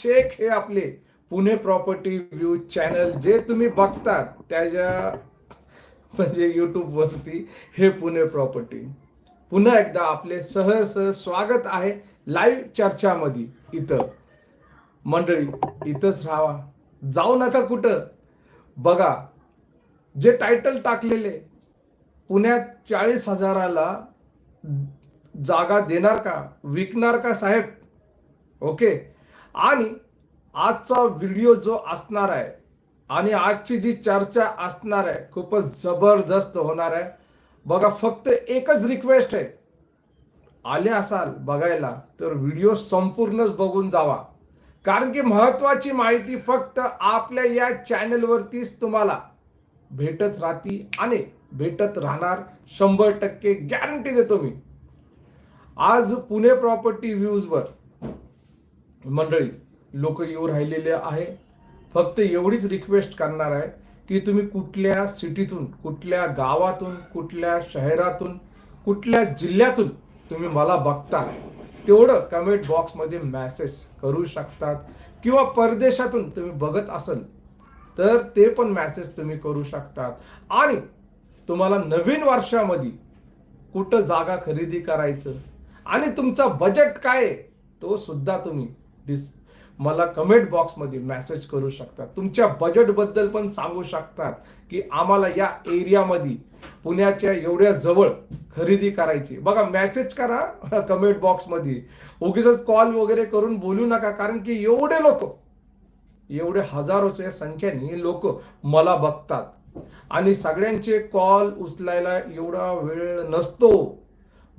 शेख हे आपले Pune property view channel जे तुम्ही बघतात त्याच्या म्हणजे यूट्यूबवरती वरती हे पुणे प्रॉपर्टी. पुन्हा एकदा आपले सहर्ष स्वागत आहे लाईव्ह चर्चामध्ये इथं. मंडळी इथंच राहावा जाऊ नका कुठं. बघा जे टायटल टाकलेले पुण्यात चाळीस हजाराला जागा देणार का विकणार का साहेब? ओके आणि आजचा व्हिडिओ जो असणार आहे आणि आजची जी चर्चा असणार आहे खूपच जबरदस्त होणार आहे. बघा फक्त एकच रिक्वेस्ट आहे. आले असाल बघायला तर व्हिडिओ संपूर्णच बघून जावा. कारण की महत्वाची माहिती फक्त आपल्या या चॅनलवरतीच तुम्हाला भेटत राहती आणि भेटत राहणार शंभर टक्के गॅरंटी देतो मी. आज पुणे प्रॉपर्टी व्ह्यूजवर मंडळी लोक येऊ राहिलेले आहे. फक्त एवढीच रिक्वेस्ट करणार आहे की तुम्ही कुठल्या सिटीतून कुठल्या गावातून कुठल्या शहरातून कुठल्या जिल्ह्यातून तुम्ही मला बघता तेवढं कमेंट बॉक्समध्ये मॅसेज करू शकतात किंवा परदेशातून तुम्ही बघत असाल तर ते पण मॅसेज तुम्ही करू शकतात. आणि तुम्हाला नवीन वर्षामध्ये कुठं जागा खरेदी करायचं आणि तुमचा बजेट काय आहे तो सुद्धा तुम्ही दिस मला कमेंट बॉक्समध्ये मेसेज करू शकतात तुमच्या बजेटबद्दल पण सांगू शकतात की आम्हाला या एरियामध्ये पुण्याच्या एवढ्या जवळ खरेदी करायची. बघा मेसेज करा कमेंट बॉक्समध्ये उगीच कॉल वगैरे करून बोलू नका कारण की एवढे लोक एवढे हजारोच्या संख्येने लोक मला बघतात. आणि सगळ्यांचे कॉल उचलायला एवढा वेळ नसतो.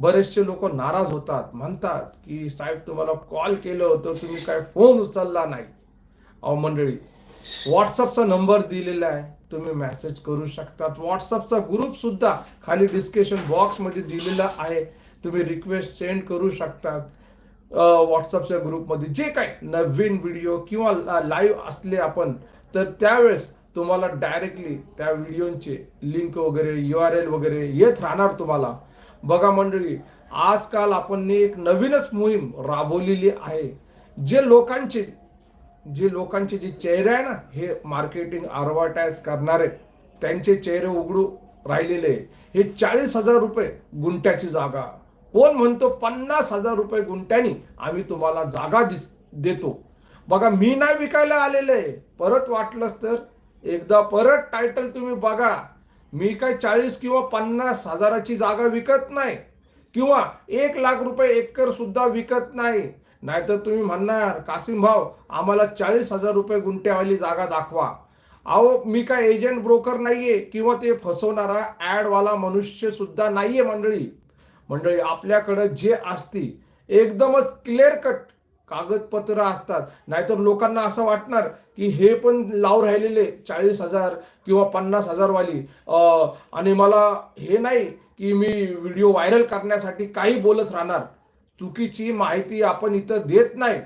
बरेचसे लोक नाराज होतात म्हणतात की साहेब तुम्हाला कॉल केलं होतं तुम्ही काय फोन उचलला नाही. अहो मंडळी व्हॉट्सअपचा नंबर दिलेला आहे. तुम्ही मेसेज करू शकतात. व्हॉट्सअपचा ग्रुप सुद्धा खाली डिस्कशन बॉक्समध्ये दिलेला आहे. तुम्ही रिक्वेस्ट सेंड करू शकतात. व्हॉट्सअपच्या ग्रुपमध्ये जे काय नवीन व्हिडिओ किंवा लाईव्ह असले आपण तर त्यावेळेस तुम्हाला डायरेक्टली त्या व्हिडिओचे लिंक वगैरे यू आर एल वगैरे येत राहणार तुम्हाला. बघा मंडळी आजकाल आपण एक नवीनच मोहीम राबवलेली आहे. जे लोकांचे जे लोकांचे जे चेहरे आहे ना हे मार्केटिंग ॲडव्हर्टाईज करणारे त्यांचे चेहरे उघडू राहिलेले हे चाळीस हजार रुपये गुंट्याची जागा. कोण म्हणतो पन्नास हजार रुपये गुंट्यानी आम्ही तुम्हाला जागा दिस देतो. बघा मी नाही विकायला आलेले परत वाटलंच तर एकदा परत टायटल तुम्ही बघा. मी काय चाळीस किंवा पन्नास हजाराची जागा विकत नाही किंवा एक लाख रुपये एकर सुद्धा विकत नाही. नाहीतर तुम्ही म्हणणार कासिम भाऊ आम्हाला चाळीस हजार रुपये गुंट्यावाली जागा दाखवा. अहो मी काय एजंट ब्रोकर नाहीये किंवा ते फसवणारा ॲडवाला मनुष्य सुद्धा नाहीये मंडळी. मंडळी आपल्याकडं जे असती एकदमच क्लिअर कट कागदपत्र असतात. नाहीतर लोकांना असं वाटणार की हे पण लाव राहिलेले चाळीस हजार किंवा पन्नास हजारवाली. आणि मला हे नाही की मी व्हिडिओ व्हायरल करण्यासाठी काही बोलत राहणार. चुकीची माहिती आपण इथं देत नाही.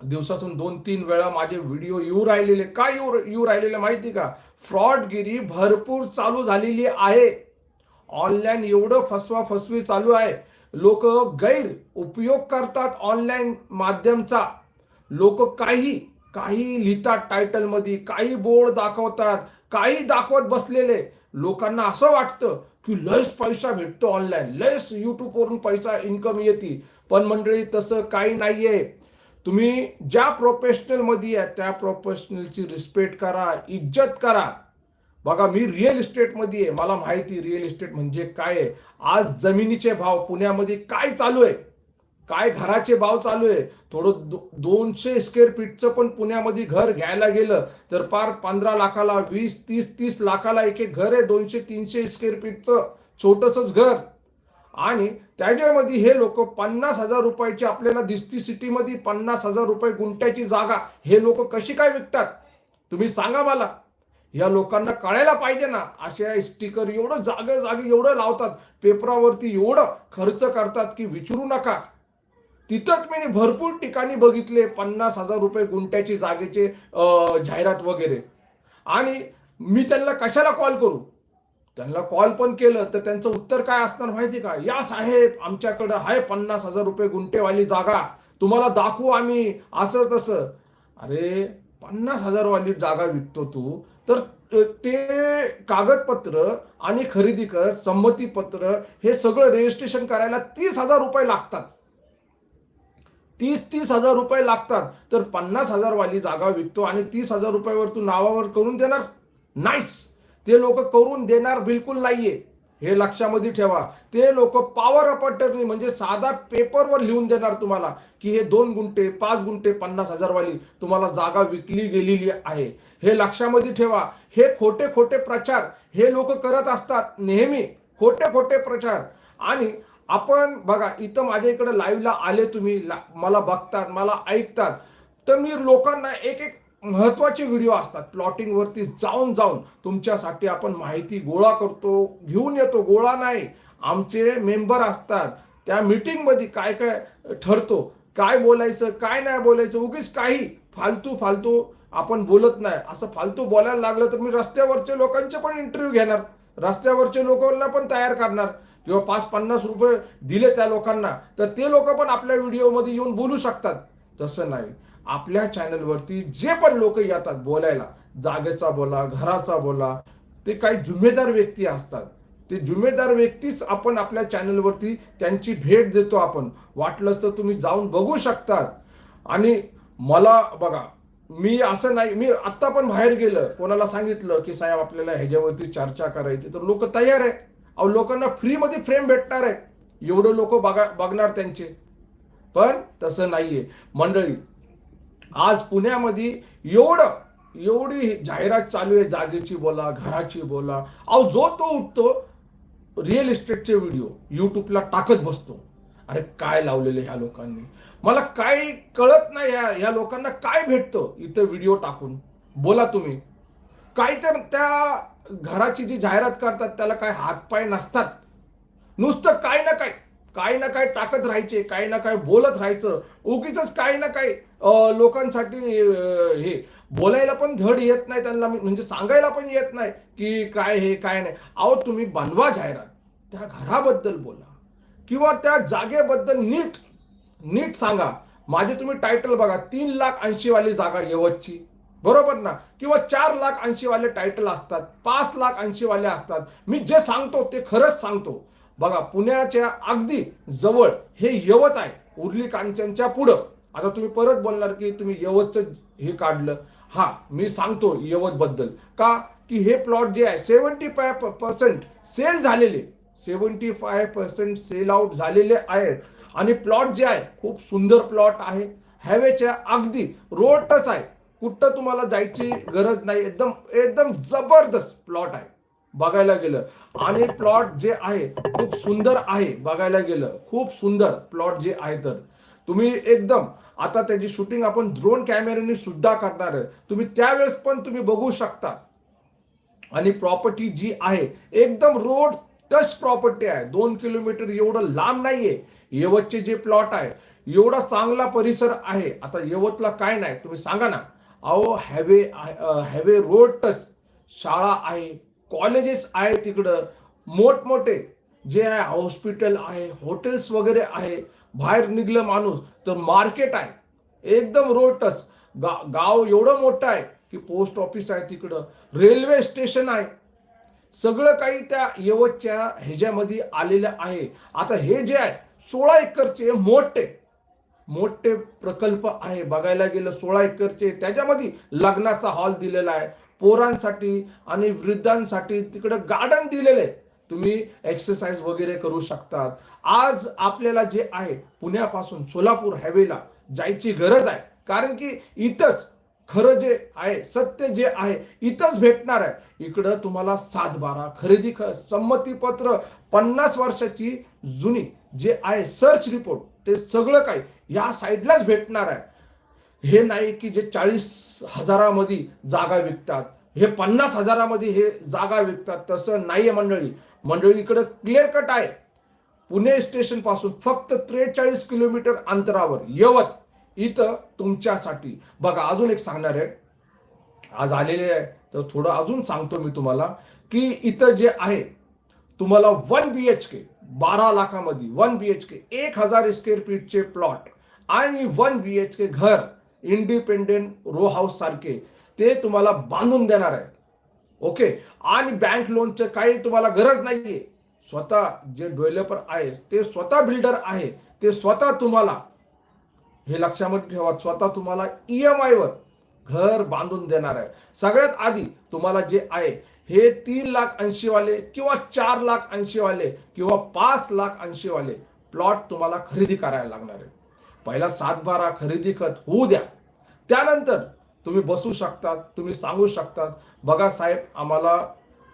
दिवसातून दोन तीन वेळा माझे व्हिडिओ येऊ राहिलेले. का येऊ येऊ राहिलेले माहिती का? फ्रॉडगिरी भरपूर चालू झालेली आहे. ऑनलाईन एवढं फसवा फसवी चालू आहे. लोक गैर उपयोग करतात ऑनलाईन माध्यमचा. लोक काही काही लिहितात टायटलमध्ये काही बोर्ड दाखवतात काही दाखवत बसलेले. लोकांना असं वाटतं की लयच पैसा भेटतो ऑनलाईन लयच यूट्यूबवरून पैसा इन्कम येते पण मंडळी तसं काही नाही आहे तुम्ही ज्या प्रोफेशनलमध्ये आहे त्या प्रोफेशनलची रिस्पेक्ट करा इज्जत करा. बघा मी रिअल इस्टेटमध्ये आहे. मला माहिती रिअल इस्टेट म्हणजे काय आहे. आज जमिनीचे भाव पुण्यामध्ये काय चालू आहे? काय घराचे भाव चालू आहे? थोडं दो, दोनशे स्क्वेअर फीटचं पण पुण्यामध्ये घर घ्यायला गेलं तर पार पंधरा लाखाला वीस तीस तीस लाखाला एक एक घर आहे. दोनशे तीनशे स्क्वेअर फीटचं छोटंसंच घर. आणि त्याच्यामध्ये हे लोक पन्नास हजार रुपयाची आपल्याला दिसती सिटीमध्ये पन्नास हजार रुपये गुंट्याची जागा. हे लोक कशी काय विकतात? तुम्ही सांगा मला. या लोकांना कळायला पाहिजे ना. अशा स्टिकर एवढं जागे जागे एवढं लावतात पेपरावरती एवढं खर्च करतात की विचारू नका. तिथंच मी भरपूर ठिकाणी बघितले पन्नास हजार रुपये गुंट्याची जागेचे जाहिरात वगैरे. आणि मी त्यांना कशाला कॉल करू? त्यांना कॉल पण केलं तर त्यांचं उत्तर काय असणार माहिती का? या साहेब आमच्याकडं आहे पन्नास हजार रुपये गुंठेवाली जागा. तुम्हाला दाखवू आम्ही असं तसं. अरे पन्नास हजार वाली जागा विकतो तू. तर ते कागदपत्र आणि खरेदी कर संमतीपत्र हे सगळं रजिस्ट्रेशन करायला तीस हजार रुपये लागतात. तीस तीस हजार रुपये लागतात. तर पन्नास हजार वाली जागा विकतो आणि तीस हजार रुपयावर तू नावावर करून देणार नाहीच ते लोक करून देणार बिलकुल नाहीये. हे लक्षामध्ये ठेवा. ते लोक पॉवर ऑफ अटर्नी म्हणजे साधा पेपरवर लिहून देणार तुम्हाला की हे दोन गुंठे पाच गुंठे पन्नास हजारवाली तुम्हाला जागा विकली गेलेली आहे. हे लक्षामध्ये ठेवा. हे खोटे खोटे प्रचार हे लोक करत असतात नेहमी. खोटे खोटे प्रचार. आणि आपण बघा इथं माझ्या इकडे लाईव्हला आले तुम्ही. ला- मला बघतात मला ऐकतात. तर मी लोकांना एक एक महत्त्वाचे व्हिडिओ असतात. प्लॉटिंग वरती जाऊन जाऊन तुमच्यासाठी आपण माहिती गोळा करतो घेऊन येतो. गोळा नाही. आमचे मेंबर असतात. त्या मीटिंगमध्ये काय काय ठरतो काय बोलायचं काय नाही बोलायचं उगीच काही फालतू फालतू आपण बोलत नाही. असं फालतू बोलायला लागलं तर मी रस्त्यावरच्या लोकांचे पण इंटरव्ह्यू घेणार. रस्त्यावरच्या लोकांना पण तयार करणार. किंवा पाच पन्नास रुपये दिले त्या लोकांना तर ते लोक पण आपल्या व्हिडिओमध्ये येऊन बोलू शकतात. तसं नाही. आपल्या चॅनलवरती जे पण लोक येतात बोलायला जागेचा बोला घराचा बोला ते काही जुमेदार व्यक्ती असतात. ते जुमेदार व्यक्तीच आपण आपल्या चॅनलवरती त्यांची भेट देतो आपण. वाटलंच तर तुम्ही जाऊन बघू शकतात. आणि मला बघा मी असं नाही मी आत्ता पण बाहेर गेलं. कोणाला सांगितलं की साहेब आपल्याला ह्याच्यावरती चर्चा करायची तर लोक तयार आहे. अहो लोकांना फ्रीमध्ये फ्रेम भेटणार आहे. एवढं लोक बघा बघणार त्यांचे. पण तसं नाहीये. मंडळी आज पुण्यामध्ये एवढं एवढी जाहिरात चालू आहे जागेची बोला घराची बोला. अहो जो तो उठतो रिअल इस्टेटचे व्हिडिओ युट्यूबला टाकत बसतो. अरे काय लावलेले ह्या लोकांनी? मला काय कळत नाही या ह्या लोकांना काय भेटतं इथं व्हिडिओ टाकून? बोला तुम्ही. काय तर त्या घराची जी जाहिरात करतात त्याला काय हातपाय नसतात. नुसतं काय ना काय काय ना काय टाकत राहायचे काय ना काय बोलत राहायचं. उगीच काय ना काय लोकांसाठी हे बोलायला पण धड येत नाही त्यांना म्हणजे सांगायला पण येत नाही की काय हे काय नाही. अहो तुम्ही बनवा जाहिरात. त्या घराबद्दल बोला. किंवा त्या जागेबद्दल नीट नीट सांगा. माझे तुम्ही टायटल बघा तीन लाख ऐंशी वाली जागा यवतची. बरोबर ना? किंवा चार लाख ऐंशी वाले टायटल असतात पाच लाख ऐंशी वाले असतात. मी जे सांगतो ते खरंच सांगतो. बघा पुण्याच्या अगदी जवळ हे यवत आहे उर्ली कांचनच्या पुढं. आता तुम्ही परत बोलणार की तुम्ही यवतचं हे काढलं. हा मी सांगतो यवतबद्दल का? की हे प्लॉट जे आहे सेवन्टी फाय पर्सेंट सेल झालेले seventy five percent sale out झालेले आहे. आणि प्लॉट जे आहे खूप सुंदर प्लॉट आहे. हॅवेच्या अगदी रोडच आहे. कुठं तुम्हाला जायची गरज नाही. एकदम एकदम जबरदस्त प्लॉट आहे. बघायला गेलं. आणि प्लॉट जे आहे खूप सुंदर आहे बघायला गेलं. खूप सुंदर प्लॉट जे आहे तर. तुम्ही एकदम आता त्याची शूटिंग आपण ड्रोन कॅमेऱ्याने सुद्धा करणार आहे. तुम्ही त्यावेळेस पण तुम्ही बघू शकता. आणि प्रॉपर्टी जी आहे एकदम रोड टच प्रॉपर्टी आहे. दोन किलोमीटर एवढं लांब नाहीये. यवतचे जे प्लॉट आहे एवढा चांगला परिसर आहे. आता यवतला काय नाही तुम्ही सांगा ना. अहो हॅवे हॅवे रोड टच शाळा आहे. कॉलेजेस आहे तिकडं. मोठमोठे जे आहे हॉस्पिटल आहे हॉटेल्स वगैरे आहे बाहेर निघलं माणूस तर मार्केट आहे. एकदम रोड गा गाव एवढं मोठं आहे की पोस्ट ऑफिस आहे तिकडं. रेल्वे स्टेशन आहे. सगळं काही त्या यवतच्या ह्याच्यामध्ये आलेलं आहे. आता हे जे आहे सोळा एकरचे मोठे मोठे प्रकल्प आहे. बघायला गेलं सोळा एकरचे त्याच्यामध्ये लग्नाचा हॉल दिलेला आहे. पोरांसाठी आणि वृद्धांसाठी तिकडं गार्डन दिलेलं आहे तुम्ही एक्सरसाइज वगैरे करू शकतात. आज आपल्याला जे आहे पुण्यापासून सोलापूर हायवेला जायची गरज आहे. कारण की इथंच खरं जे आहे सत्य जे आहे इथंच भेटणार आहे. इकडं तुम्हाला सात बारा खरेदी ख संमतीपत्र पन्नास वर्षाची जुनी जे आहे सर्च रिपोर्ट ते सगळं काही या साईडलाच भेटणार आहे. हे नाही की जे चाळीस हजारामध्ये जागा विकतात हे पन्नास हजारामध्ये हे जागा विकतात तसं नाही आहे मंडळी. मंडळी इकडं क्लिअर कट आहे. पुणे स्टेशनपासून फक्त त्रेचाळीस किलोमीटर अंतरावर यवत इथं तुमच्यासाठी. बघा अजून एक सांगणार आहे. आज आलेले आहे. तर थोडं अजून सांगतो मी तुम्हाला की इथं जे आहे तुम्हाला वन बी एच के बारा लाखामध्ये वन बी एच के एक हजार स्क्वेअर फीटचे प्लॉट आणि वन बी एच के घर. इंडिपेंडेंट रो हाऊस सारखे ते तुम्हाला बांधून देणार आहे. ओके? आणि बँक लोनचं काही तुम्हाला गरज नाहीये. स्वतः जे डेव्हलपर आहे ते स्वतः बिल्डर आहे ते स्वतः तुम्हाला हे लक्षामध्ये ठेवा स्वतः तुम्हाला ई एम आयवर घर बांधून देणार आहे. सगळ्यात आधी तुम्हाला जे आहे हे तीन लाख ऐंशीवाले किंवा चार लाख ऐंशीवाले किंवा पाच लाख ऐंशीवाले प्लॉट तुम्हाला खरेदी करायला लागणार आहे. पहिला सातबारा खरेदी खत होऊ द्या. त्यानंतर तुम्ही बसू शकतात तुम्ही सांगू शकतात बघा साहेब आम्हाला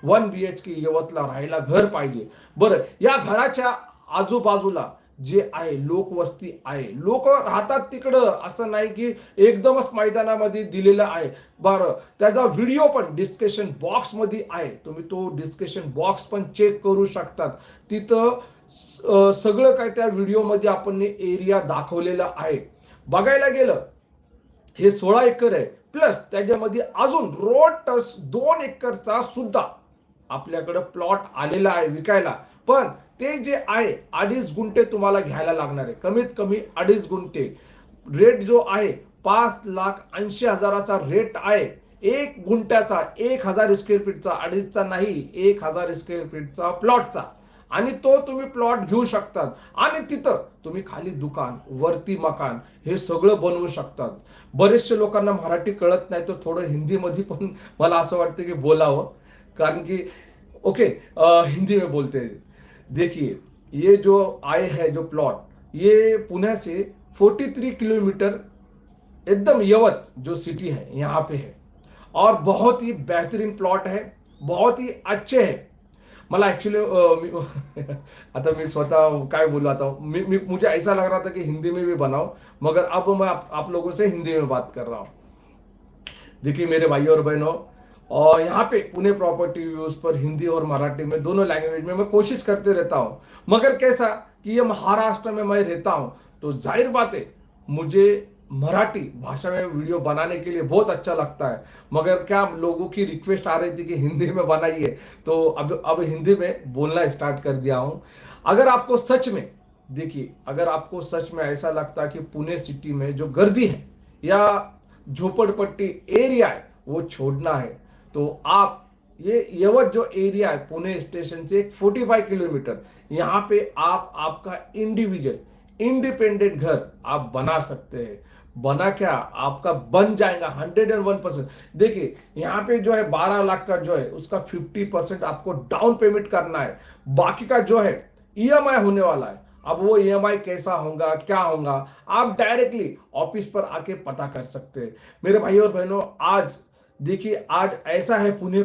वन बी एच के यवतला राहायला घर पाहिजे. बरं या घराच्या आजूबाजूला जे आहे लोकवस्ती आहे. लोक राहतात तिकडं असं नाही की एकदमच मैदानामध्ये दिलेलं आहे. बरं त्याचा व्हिडिओ पण डिस्कशन बॉक्समध्ये आहे. तुम्ही तो डिस्कशन बॉक्स पण चेक करू शकतात. तिथं सगळं काय त्या व्हिडिओमध्ये आपण एरिया दाखवलेला आहे. बघायला गेलं हे सोळा एकर आहे. प्लस त्याच्यामध्ये अजून रोड टच दोन एकरचा सुद्धा आपल्याकडं प्लॉट आलेला आहे विकायला. पण ते जे आहे अडीच गुंठे तुम्हाला घ्यायला लागणार आहे. कमीत कमी अडीच गुंठे. रेट जो आहे पाच लाख ऐंशी हजाराचा रेट आहे. एक गुंठ्याचा एक हजार स्क्वेअर फीटचा अडीचचा नाही एक हजार स्क्वेअर फीटचा प्लॉटचा आणि तो तुम्ही प्लॉट घेऊ शकतात. आणि तिथं तुम्ही खाली दुकान वरती मकान हे सगळं बनवू शकतात. बरेचसे लोकांना मराठी कळत नाही तर थोडं हिंदीमध्ये पण मला असं वाटतं की बोलावं. कारण की ओके अ, हिंदी में बोलते. देखिए ये जो आए है जो प्लॉट ये पुणे से 43 किलोमीटर एकदम यवत जो सिटी है यहाँ पे है. और बहुत ही बेहतरीन प्लॉट है बहुत ही अच्छे है. मला ॲक्च्युली आता मी स्वतः काय बोलू आता? मी, मी मुझे ऐसा लग रहा था कि हिंदी में भी बनाओ मगर अब मैं आप, आप लोगों से हिंदी में बात कर रहा हूँ। देखिए मेरे भाई और बहनों और यहाँ पे पुणे प्रॉपर्टी व्यूज़ पर हिंदी और मराठी में दोनों लैंग्वेज में मैं कोशिश करते रहता हूँ। मगर कैसा कि ये महाराष्ट्र में मैं रहता हूँ तो ज़ाहिर बात है मुझे मराठी भाषा में वीडियो बनाने के लिए बहुत अच्छा लगता है। मगर क्या लोगों की रिक्वेस्ट आ रही थी कि हिंदी में बनाइए? तो अब अब हिंदी में बोलना स्टार्ट कर दिया हूँ। अगर आपको सच में, देखिए, अगर आपको सच में ऐसा लगता है कि पुणे सिटी में जो गर्दी है या झोपड़पट्टी एरिया है, वो छोड़ना है तो आप ये, यवत जो एरिया है पुणे स्टेशन से एक 45 किलोमीटर, यहाँ पे आप, आपका इंडिविजुअल इंडिपेंडेंट घर आप बना सकते हैं। बना क्या? आपका बन जाएगा हंड्रेड एंड वन परसेंट देखिए, यहाँ पे जो है बारह लाख का जो है, उसका फिफ्टी परसेंट आपको डाउन पेमेंट करना है। बाकी का जो है ईएमआई होने वाला है। अब वो ईएमआई कैसा होगा, क्या होगा, आप डायरेक्टली ऑफ़िस पर आके पता कर सकते हैं। मेरे भाई और बहनों, आज देखिए, आज ऐसा है पुणे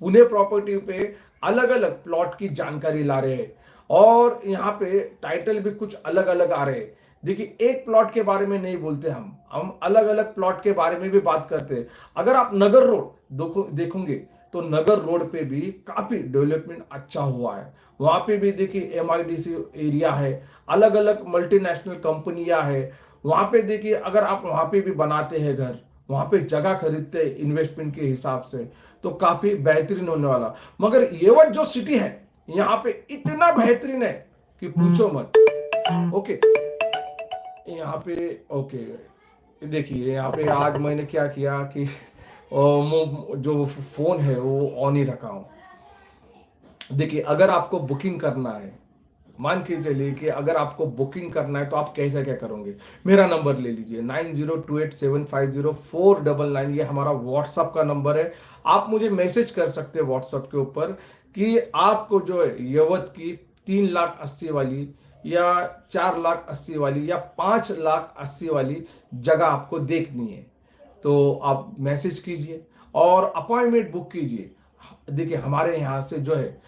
पुणे प्रॉपर्टी पे अलग अलग प्लॉट की जानकारी ला रहे हैं। और यहाँ पे टाइटल भी कुछ अलग अलग आ रहे हैं। देखिए एक प्लॉट के बारे में नहीं बोलते हम। हम अलग अलग प्लॉट के बारे में भी बात करते हैं। अगर आप नगर रोड देखो देखोगे तो नगर रोड पे भी काफ़ी डेवलपमेंट अच्छा हुआ है। वहाँ पे भी देखिए एमआईडीसी एरिया है अलग अलग मल्टीनेशनल कंपनियाँ है। वहाँ पे देखिए अगर आप वहाँ पे भी बनाते हैं घर वहाँ पे जगह खरीदते हैं इन्वेस्टमेंट के हिसाब से तो काफ़ी बेहतरीन होने वाला। मगर ये येवत जो सिटी है यहाँ पे इतना बेहतरीन है कि पूछो मत। ओके? यहाँ पे ओके देखिए, यहाँ पे आज मैंने क्या किया कि जो फ़ोन है, वो ऑन ही रखा हूँ। देखिए, अगर आपको बुकिंग करना है, मान के चलिए कि अगर आपको बुकिंग करना है तो आप कैसे क्या करोगे? मेरा नंबर ले लीजिए nine zero two eight seven five zero four double nine ये हमारा व्हाट्सअप का नंबर है। आप मुझे मैसेज कर सकते हैं व्हाट्सअप के ऊपर कि आपको जो है, यवत की तीन लाख अस्सी वाली या चार लाख अस्सी वाली या पाँच लाख अस्सी वाली जगह आपको देखनी है। तो आप मैसेज कीजिए और अपॉइंटमेंट बुक कीजिए। देखिए, हमारे यहाँ से जो है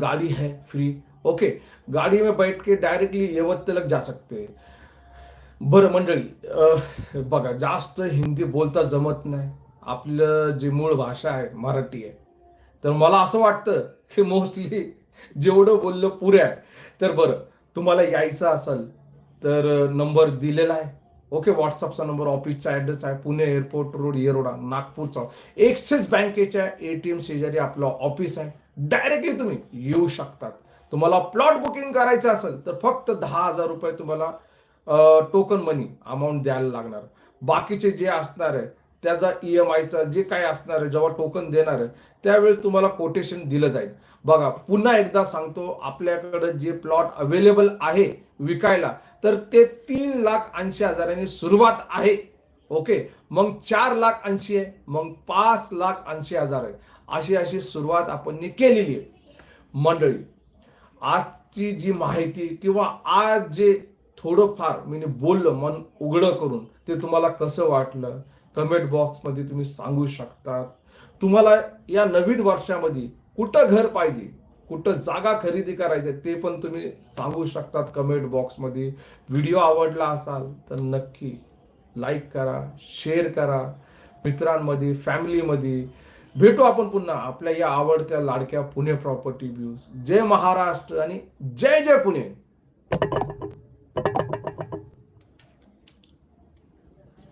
गाड़ी है फ्री, ओके। गाडी में बैठ के डायरेक्टली यवत तलक जा सकते हैं। बरं मंडळी बघा, जास्त हिंदी बोलता जमत नाही। आपलं जे मूळ भाषा आहे मराठी आहे तर मला असं वाटतं की मोस्टली जेवढं बोललं पुऱ्या तर बरं। तुम्हाला यायचं असेल तर नंबर दिलेला आहे. ओके व्हॉट्सअपचा नंबर ऑफिसचा ॲड्रेस आहे पुणे एअरपोर्ट रोड येरोडा नागपूरचा एक्सिस बँकेच्या ए टी एम शेजारी आपलं ऑफिस आहे. डायरेक्टली तुम्ही येऊ शकतात. तुम्हाला प्लॉट बुकिंग करायचं असेल तर फक्त दहा हजार रुपये तुम्हाला टोकन मनी अमाऊंट द्यायला लागणार. बाकीचे जे असणार आहे त्याचा ई एम आयचा जे काय असणार आहे जेव्हा टोकन देणार आहे त्यावेळी तुम्हाला कोटेशन दिलं जाईल. बघा पुन्हा एकदा सांगतो आपल्याकडे जे प्लॉट अवेलेबल आहे विकायला तर ते तीन लाख ऐंशी हजारांनी सुरुवात आहे. ओके मग चार लाख ऐंशी आहे मग पाच लाख ऐंशी हजार आहे. अशी अशी सुरुवात आपण केलेली आहे. मंडळी आजची जी माहिती किंवा आज जे थोडंफार मी बोललं मन उघडं करून ते तुम्हाला कसं वाटलं? कमेंट बॉक्समध्ये तुम्ही सांगू शकतात. तुम्हाला या नवीन वर्षामध्ये कुठं घर पाहिजे कुठं जागा खरेदी करायचे ते पण तुम्ही सांगू शकतात कमेंट बॉक्समध्ये व्हिडिओ आवडला असाल तर नक्की लाईक करा शेअर करा. मित्रांमध्ये फॅमिलीमध्ये भेटू आपण पुन्हा आपल्या या आवडत्या लाडक्या पुणे प्रॉपर्टी व्ह्यूज जय महाराष्ट्र आणि जय जय पुणे.